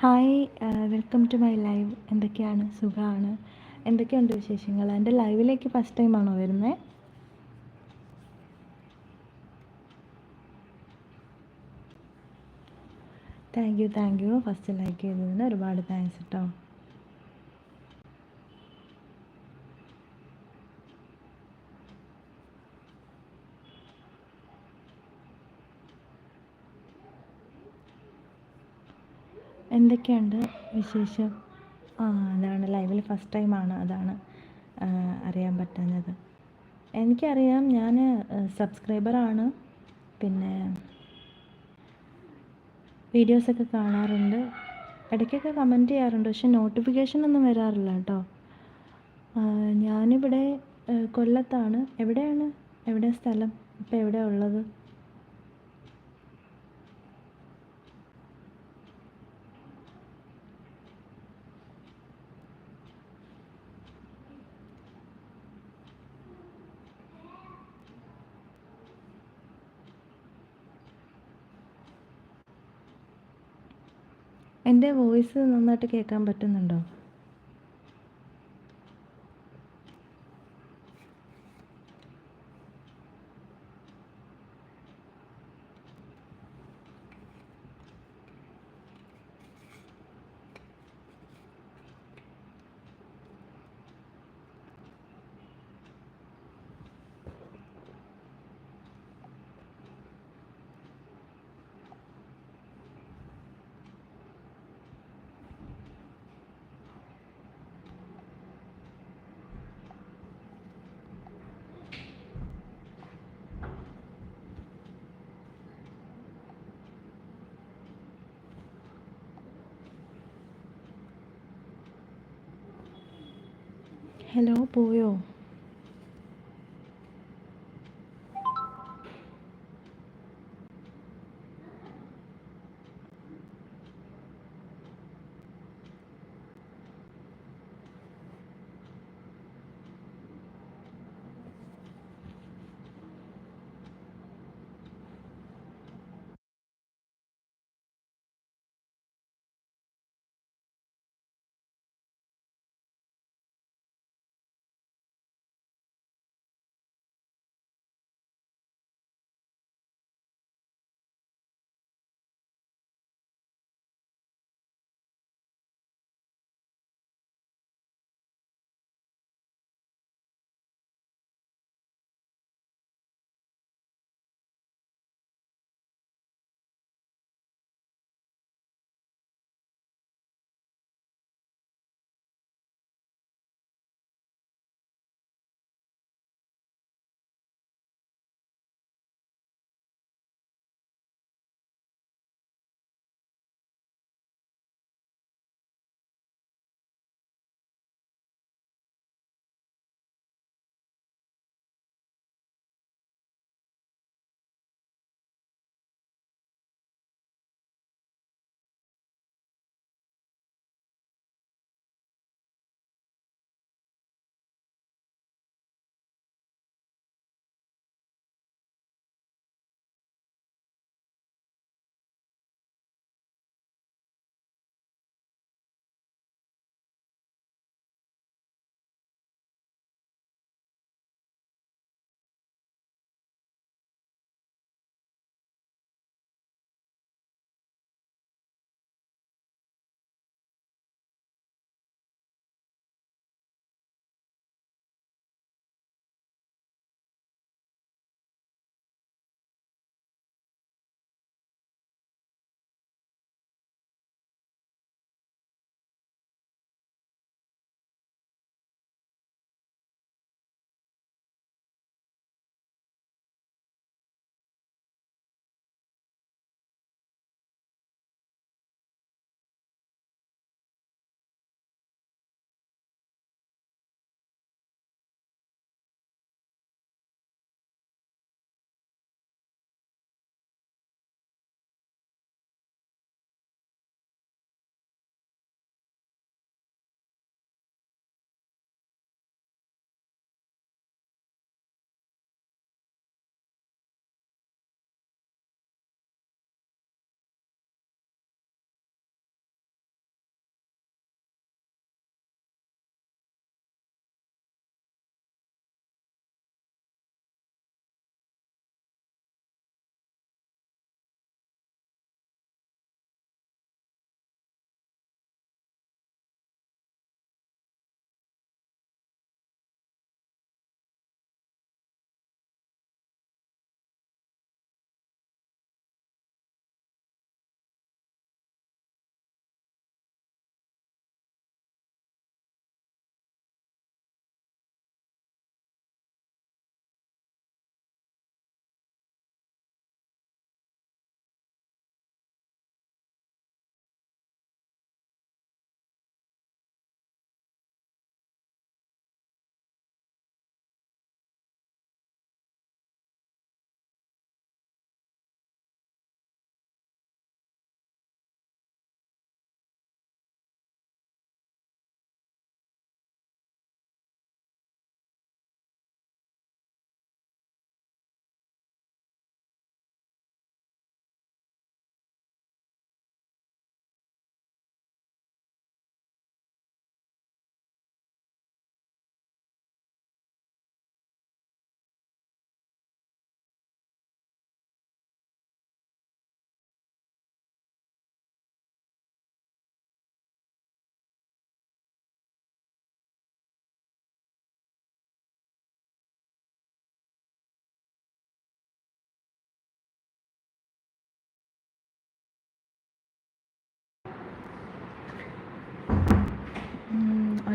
Hi welcome to my live എന്തൊക്കെയാണ്? സുഖമാണ് എന്തൊക്കെയുണ്ട് വിശേഷങ്ങൾ? എന്റെ ലൈവിലേക്ക് ഫസ്റ്റ് ടൈമാണോ വരുന്നത് thank you thank you first like ചെയ്തതിന് ഒരുപാട് താങ്ക്സ് കേട്ടോ എന്തൊക്കെയുണ്ട് വിശേഷം? ആ അതാണ്. ലൈവിൽ ഫസ്റ്റ് ടൈമാണ് അതാണ് അറിയാൻ പറ്റുന്നത്. എനിക്കറിയാം ഞാൻ സബ്സ്ക്രൈബറാണ്. പിന്നെ വീഡിയോസൊക്കെ കാണാറുണ്ട്. ഇടയ്ക്കൊക്കെ കമന്റ് ചെയ്യാറുണ്ട്. പക്ഷെ നോട്ടിഫിക്കേഷൻ ഒന്നും വരാറില്ല കേട്ടോ. ഞാനിവിടെ കൊല്ലത്താണ്. എവിടെയാണ്? എവിടെ സ്ഥലം? ഇപ്പോൾ എവിടെയാണ് ഉള്ളത്? എന്റെ വോയിസ് നന്നായിട്ട് കേൾക്കാൻ പറ്റുന്നുണ്ടോ? ഹലോ പോയോ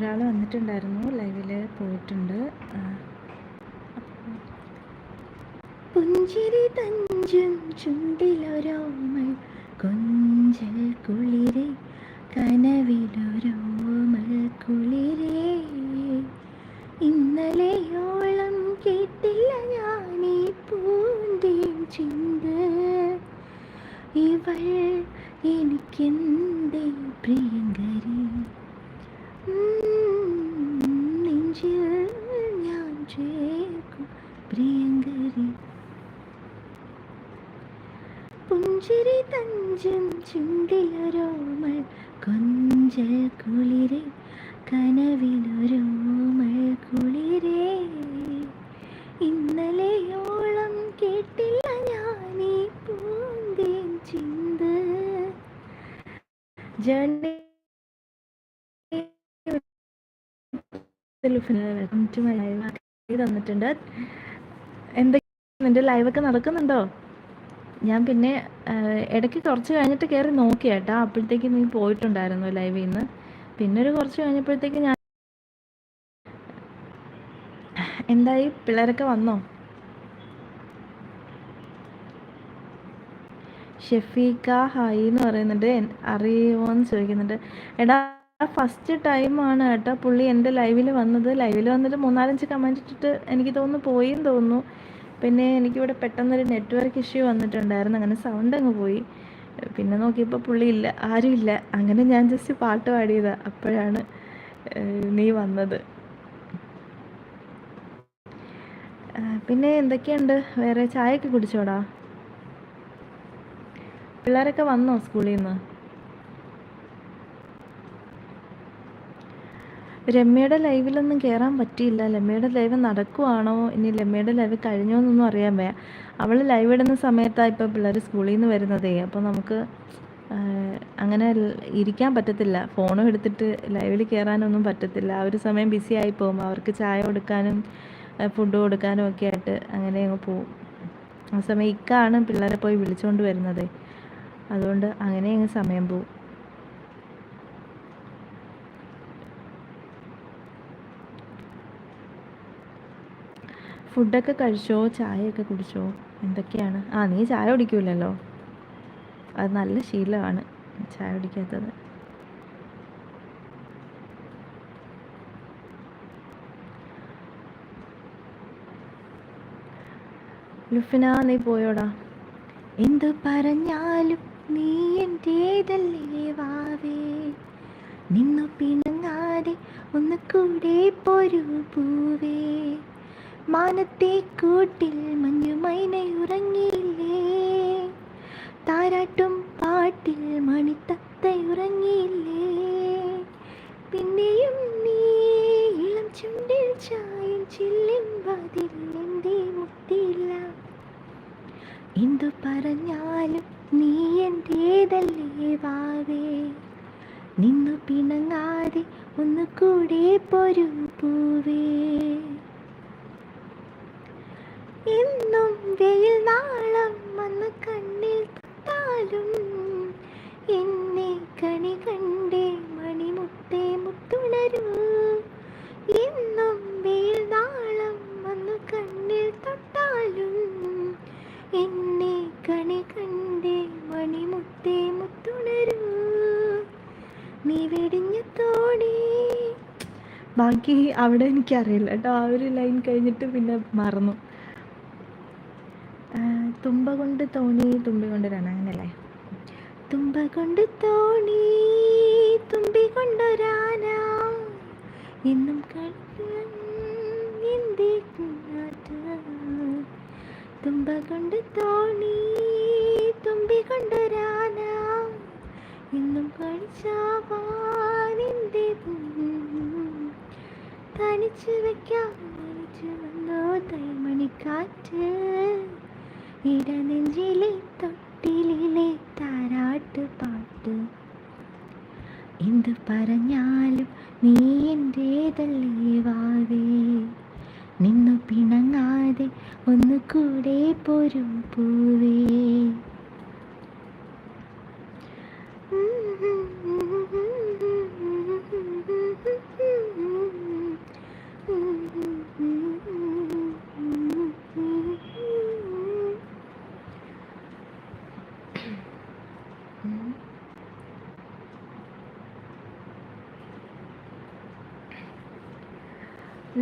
ഒരാൾ വന്നിട്ടുണ്ടായിരുന്നു ലൈവിൽ പോയിട്ടുണ്ട്. പുഞ്ചിരി തഞ്ചും ചുണ്ടിലൊരോമൾ കൊഞ്ചൽ കുളിരെ കനവിലൊരോമൾ കുളിരേ. ഇന്നലെയോളം കേട്ടില്ല ഞാനീ പൂന്തേം ചിന്ത. ഇവൾ എനിക്കെന്തേ പ്രിയങ്കരി? നെഞ്ചിൽ ഞാൻ ചേർക്കും പ്രിയങ്കരി പുഞ്ചിരി തഞ്ചും ചുണ്ടിലൊരോമൾ കൊഞ്ചൽ കുളിരെ കനവിലൊരോമൾ കുളിരെ. ഇന്നലെയോളം കേട്ടില്ല ഞാനീ പൂന്തേൻ ചിന്ത. ജേർണി തന്നിട്ടുണ്ട്. എന്തൊക്കെ എന്റെ ലൈവൊക്കെ നടക്കുന്നുണ്ടോ? ഞാൻ പിന്നെ ഇടയ്ക്ക് കുറച്ച് കഴിഞ്ഞിട്ട് കയറി നോക്കി കേട്ടോ. അപ്പോഴത്തേക്ക് നീ പോയിട്ടുണ്ടായിരുന്നു ലൈവിൽ നിന്ന് പിന്നെ ഒരു കുറച്ച് കഴിഞ്ഞപ്പോഴത്തേക്ക് ഞാൻ എന്തായി? പിള്ളേരൊക്കെ വന്നോ? ഷെഫീക്ക ഹായ് എന്ന് പറയുന്നുണ്ട്. അറിയുമോ എന്ന് ചോദിക്കുന്നുണ്ട്. എടാ ഫസ്റ്റ് ടൈമാണ് കേട്ടോ പുള്ളി എന്റെ ലൈവിൽ വന്നത്. ലൈവിൽ വന്നിട്ട് മൂന്നാലഞ്ച് കമന്റ് ഇട്ടിട്ട് എനിക്ക് തോന്നുന്നു പോയി തോന്നുന്നു. പിന്നെ എനിക്കിവിടെ പെട്ടെന്നൊരു നെറ്റ്വർക്ക് ഇഷ്യൂ വന്നിട്ടുണ്ടായിരുന്നു. അങ്ങനെ സൗണ്ട് അങ്ങ് പോയി. പിന്നെ നോക്കിയപ്പോൾ പുള്ളി ഇല്ല ആരും ഇല്ല. അങ്ങനെ ഞാൻ ജസ്റ്റ് പാട്ട് പാടിയതാ. അപ്പോഴാണ് നീ വന്നത്. പിന്നെ എന്തൊക്കെയുണ്ട്? വേറെ ചായയൊക്കെ കുടിച്ചോടാ? പിള്ളേരൊക്കെ വന്നോ സ്കൂളിൽ നിന്ന് രമ്യയുടെ ലൈവിലൊന്നും കയറാൻ പറ്റിയില്ല. രമ്യയുടെ ലൈവ് നടക്കുവാണോ? ഇനി രമ്യയുടെ ലൈവ് കഴിഞ്ഞോ എന്നൊന്നും അറിയാൻ വയ്യ. അവൾ ലൈവ് ഇടുന്ന സമയത്താണ് ഇപ്പോൾ പിള്ളേർ സ്കൂളിൽ നിന്ന് വരുന്നതേ. അപ്പോൾ നമുക്ക് അങ്ങനെ ഇരിക്കാൻ പറ്റത്തില്ല. ഫോണും എടുത്തിട്ട് ലൈവിൽ കയറാനൊന്നും പറ്റത്തില്ല. ആ ഒരു സമയം ബിസി ആയി പോകും. അവർക്ക് ചായ കൊടുക്കാനും ഫുഡ് കൊടുക്കാനും ഒക്കെ ആയിട്ട് അങ്ങനെ അങ്ങ് പോവും. ആ സമയം ഇക്കാണ് പിള്ളേരെ പോയി വിളിച്ചുകൊണ്ട് വരുന്നത്. അതുകൊണ്ട് അങ്ങനെ അങ്ങ് സമയം പോവും. ഫുഡൊക്കെ കഴിച്ചോ? ചായയൊക്കെ കുടിച്ചോ? എന്തൊക്കെയാണ്? ആ നീ ചായ കുടിക്കൂലല്ലോ. അത് നല്ല ശീലമാണ് ചായ കുടിക്കാത്തത്. ലുഫിന നീ പോയോടാ. എന്ത് പറഞ്ഞാലും നീ എന്റേതല്ലേ വാവേ. നിന്നു പിണങ്ങാതെ ഒന്ന് കൂടെ പോരൂ പൂവേ. മാനത്തെ കൂട്ടിൽ മഞ്ഞുമൈന ഉറങ്ങിയില്ലേ താരാട്ടും പാട്ടിൽ മണിത്തത്തയുറങ്ങിയില്ലേ? പിന്നെയും നീ വെടിഞ്ഞ തോണി ബാക്കി അവിടെ എനിക്കറിയില്ല കേട്ടോ. ആ ഒരു ലൈൻ കഴിഞ്ഞിട്ട് പിന്നെ മറന്നു. തുമ്പ കൊണ്ട് തോണി തുമ്പി കൊണ്ട് രണ അങ്ങനല്ലേ തുമ്പ കൊണ്ട് തോണി തുമ്പി കൊണ്ടൊരാന. എന്നും തുമ്പ കൊണ്ട് തോണി എന്നും പഠിച്ചാവാനിന്റെ തനിച്ച് വെക്കാൻ തനിച്ച് വന്നോ തൈമണിക്കാറ്റ്. ഇടനെഞ്ചിലെ തൊട്ടിലെ താരാട്ട് പാട്ട്. എന്ത് പറഞ്ഞാലും നീ എന്റേതല്ലേ വാവേ. നിന്നു പിണങ്ങാതെ ഒന്നു കൂടെ പോരും പൂവേ.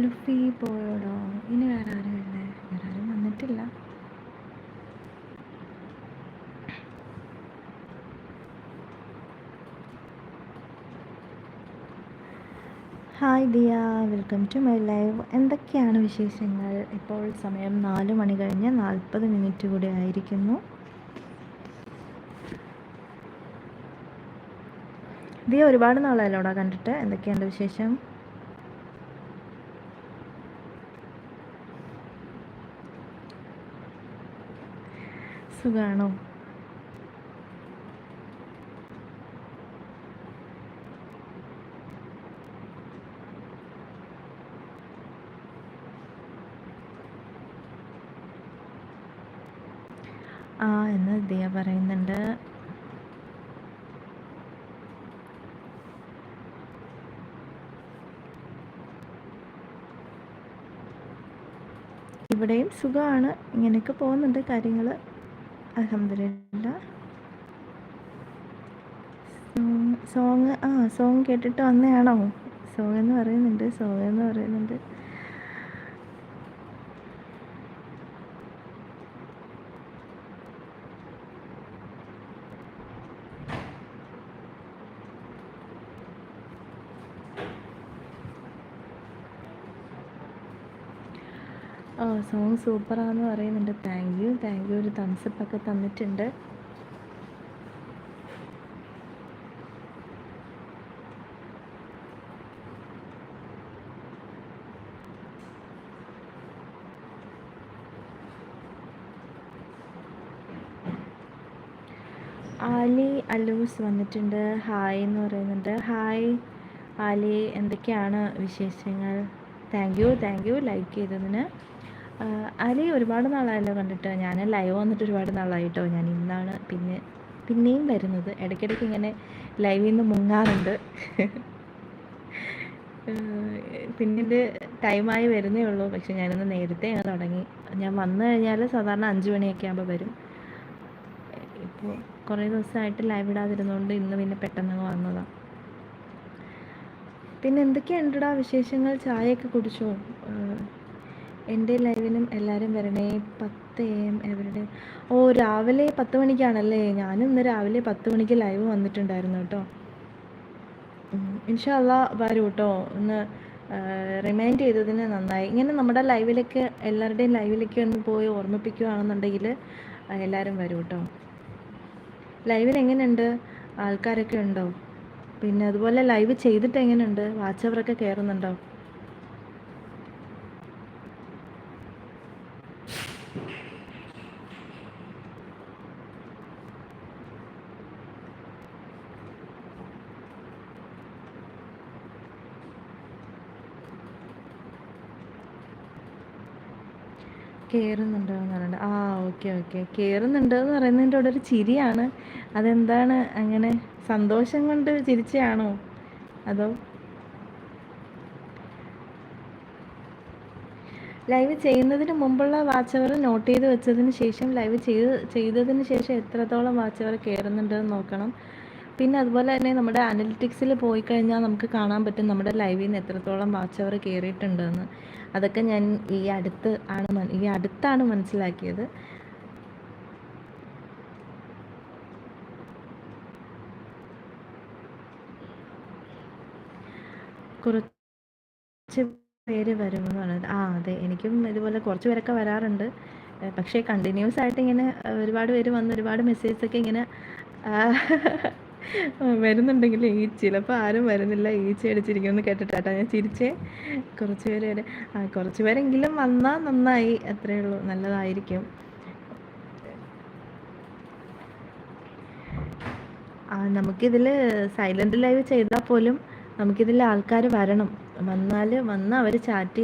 ലുഫി പോയോടോ? ഇനി വേറെ ആരും ഇല്ലേ. വേറെ ആരും വന്നിട്ടില്ല. Hi Diya. Welcome to my live. എന്തൊക്കെയാണ് വിശേഷങ്ങൾ? ഇപ്പോൾ സമയം നാല് മണി കഴിഞ്ഞ് നാൽപ്പത് മിനിറ്റ് കൂടി ആയിരിക്കുന്നു. ദിയ ഒരുപാട് നാളായല്ലോടാ കണ്ടിട്ട്. എന്തൊക്കെയുണ്ട് വിശേഷം? സുഖാണോ ആ എന്ന് ദിയ പറയുന്നുണ്ട്. ഇവിടെയും സുഖമാണ്. ഇങ്ങനെയൊക്കെ പോകുന്നുണ്ട് കാര്യങ്ങൾ അലഹമില്ല സോങ് ആ സോങ് കേട്ടിട്ട് വന്നതാണോ സോങ് എന്ന് പറയുന്നുണ്ട് സോങ് എന്ന് പറയുന്നുണ്ട് ഓ സോങ് സൂപ്പറാണെന്ന് പറയുന്നുണ്ട്. താങ്ക് യു താങ്ക് യു ഒരു തംസപ്പൊക്കെ തന്നിട്ടുണ്ട്. ആലി അലൂസ് വന്നിട്ടുണ്ട്. ഹായ് എന്ന് പറയുന്നുണ്ട്. ഹായ് ആലി എന്തൊക്കെയാണ് വിശേഷങ്ങൾ? Thank you thank you like ചെയ്തതിന്. ആലി ഒരുപാട് നാളായല്ലോ കണ്ടിട്ട്. ഞാൻ ലൈവ് വന്നിട്ട് ഒരുപാട് നാളായിട്ടോ. ഞാൻ ഇന്നാണ് പിന്നെ പിന്നെയും വരുന്നത്. ഇടയ്ക്കിടയ്ക്ക് ഇങ്ങനെ ലൈവിൽ നിന്ന് മുങ്ങാറുണ്ട്. പിന്നീട് ടൈമായി വരുന്നേ ഉള്ളൂ. പക്ഷെ ഞാനിന്ന് നേരത്തെ തുടങ്ങി. ഞാൻ വന്നു കഴിഞ്ഞാൽ സാധാരണ അഞ്ച് മണിയൊക്കെ ആകുമ്പോൾ വരും. ഇപ്പോൾ കുറേ ദിവസമായിട്ട് ലൈവ് ഇടാതിരുന്നതുകൊണ്ട് ഇന്ന് പിന്നെ പെട്ടെന്ന് വന്നതാണ് പിന്നെ എന്തൊക്കെയുണ്ടടാ വിശേഷങ്ങൾ? ചായയൊക്കെ കുടിച്ചോ? എന്റെ ലൈവിനും എല്ലാവരും വരണേ പത്ത് എ എം എവരുടെ? ഓ രാവിലെ പത്ത് മണിക്കാണല്ലേ? ഞാനും ഇന്ന് രാവിലെ പത്ത് മണിക്ക് ലൈവ് വന്നിട്ടുണ്ടായിരുന്നു കേട്ടോ. ഇൻഷല്ല വരൂ കേട്ടോ. ഒന്ന് റിമൈൻഡ് ചെയ്തതിന് നന്നായി. ഇങ്ങനെ നമ്മുടെ ലൈവിലേക്ക് എല്ലാവരുടെയും ലൈവിലേക്ക് ഒന്ന് പോയി ഓർമ്മിപ്പിക്കുകയാണെന്നുണ്ടെങ്കിൽ എല്ലാവരും വരൂ കേട്ടോ. ലൈവിൽ എങ്ങനെയുണ്ട്? ആൾക്കാരൊക്കെ ഉണ്ടോ? പിന്നെ അതുപോലെ ലൈവ് ചെയ്തിട്ട് എങ്ങനെയുണ്ട്? വാച്ചവറൊക്കെ കയറുന്നുണ്ടോ? കയറുന്നുണ്ടോ പറയുന്നത് ആ ഓക്കെ ഓക്കെ. കയറുന്നുണ്ട് എന്ന് പറയുന്നതിന്റെ അവിടെ ഒരു ചിരിയാണ്. അതെന്താണ് അങ്ങനെ സന്തോഷം കൊണ്ട് ചിരിച്ചയാണോ? അതോ? ലൈവ് ചെയ്യുന്നതിന് മുമ്പുള്ള വാച്ചവർ നോട്ട് ചെയ്ത് വെച്ചതിന് ശേഷം ലൈവ് ചെയ്ത് ചെയ്തതിന് ശേഷം എത്രത്തോളം വാച്ചവർ കയറുന്നുണ്ട് കയറുന്നുണ്ടെന്ന് നോക്കണം. പിന്നെ അതുപോലെ തന്നെ നമ്മുടെ അനലിറ്റിക്സിൽ പോയി കഴിഞ്ഞാൽ നമുക്ക് കാണാൻ പറ്റും നമ്മുടെ ലൈവിൽ നിന്ന് എത്രത്തോളം വാച്ചവർ കയറിയിട്ടുണ്ടെന്ന് അതൊക്കെ ഞാൻ ഈ അടുത്ത് ആണ് ഈ അടുത്താണ് മനസ്സിലാക്കിയത്. കുറച്ച് പേര് വരുമെന്ന് പറഞ്ഞത്. ആ അതെ. എനിക്കും ഇതുപോലെ കുറച്ച് പേരൊക്കെ വരാറുണ്ട്. പക്ഷേ കണ്ടിന്യൂസ് ആയിട്ട് ഇങ്ങനെ ഒരുപാട് പേര് വന്ന് ഒരുപാട് മെസ്സേജ് ഒക്കെ ഇങ്ങനെ വരുന്നുണ്ടെങ്കിൽ ഈ ചിലപ്പോൾ ആരും വരുന്നില്ല ഈച്ച അടിച്ചിരിക്കുമെന്ന് കേട്ടിട്ടാട്ടോ ഞാൻ ചിരിച്ചേ. കുറച്ച് പേര് വരെ. ആ കുറച്ച് പേരെങ്കിലും വന്നാൽ നന്നായി. അത്രയേ ഉള്ളൂ. നല്ലതായിരിക്കും. ആ നമുക്കിതിൽ സൈലന്റ് ലൈവ് ചെയ്താൽ പോലും നമുക്കിതിൽ ആൾക്കാർ വരണം. വന്നാൽ വന്ന് അവർ ചാറ്റ്